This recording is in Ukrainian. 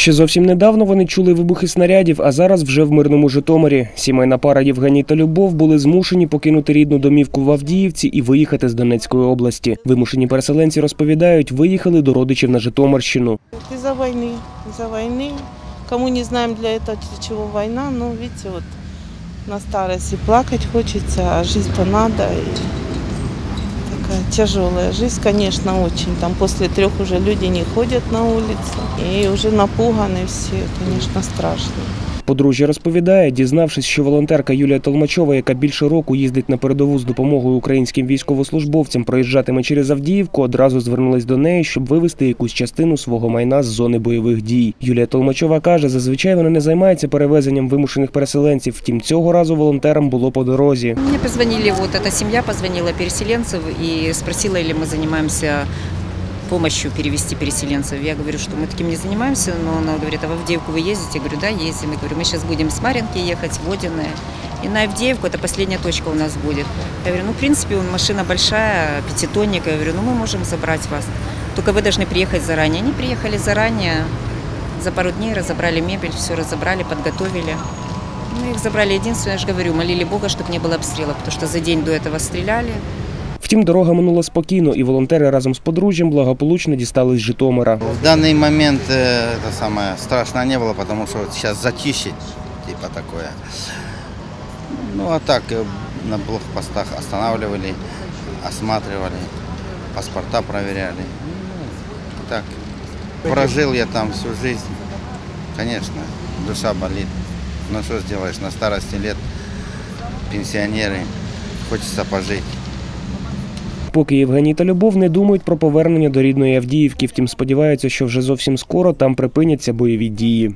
Ще зовсім недавно вони чули вибухи снарядів, а зараз вже в мирному Житомирі. Сімейна пара Євгеній та Любов були змушені покинути рідну домівку в Авдіївці і виїхати з Донецької області. Вимушені переселенці розповідають, виїхали до родичів на Житомирщину. Из-за войны, из-за войны. Кому не знаем для этого, для чего война, но видите, вот на старости плакать хочется, а жить-то надо. И такая тяжелая жизнь, конечно, очень. Там после трех уже люди не ходят на улицу. И уже напуганы все, конечно, страшно. Подружжя розповідає, дізнавшись, що волонтерка Юлія Толмачова, яка більше року їздить на передову з допомогою українським військовослужбовцям, проїжджатиме через Авдіївку, одразу звернулась до неї, щоб вивезти якусь частину свого майна з зони бойових дій. Юлія Толмачова каже, зазвичай вона не займається перевезенням вимушених переселенців. Втім, цього разу волонтерам було по дорозі. Мне позвонили, вот эта семья позвонила переселенцев и спросила, или мы занимаемся помощью перевести переселенцев. Я говорю, что мы таким не занимаемся, но она говорит, а в Авдеевку вы ездите? Я говорю, да, ездим. Я говорю, мы сейчас будем с Маринки ехать, в Водяное. И на Авдеевку это последняя точка у нас будет. Я говорю, ну, в принципе, машина большая, пятитонник. Я говорю, ну, мы можем забрать вас. Только вы должны приехать заранее. Они приехали заранее, за пару дней разобрали мебель, все разобрали, подготовили. Ну, их забрали единственное, я же говорю, молили Бога, чтобы не было обстрела, потому что за день до этого стреляли. Втім, дорога минула спокійно, і волонтери разом з подружжям благополучно дістались з Житомира. В данный момент э, это самое страшно не было, потому что вот сейчас затишье, типа такое. Ну а так э, на блокпостах останавливали, осматривали, паспорта проверяли. Ну, так. Прожил я там всю жизнь. Конечно, душа болит. Но что сделаешь, на старости лет пенсионеры, хочется пожить. Поки Євгеній та Любов не думають про повернення до рідної Авдіївки, втім сподіваються, що вже зовсім скоро там припиняться бойові дії.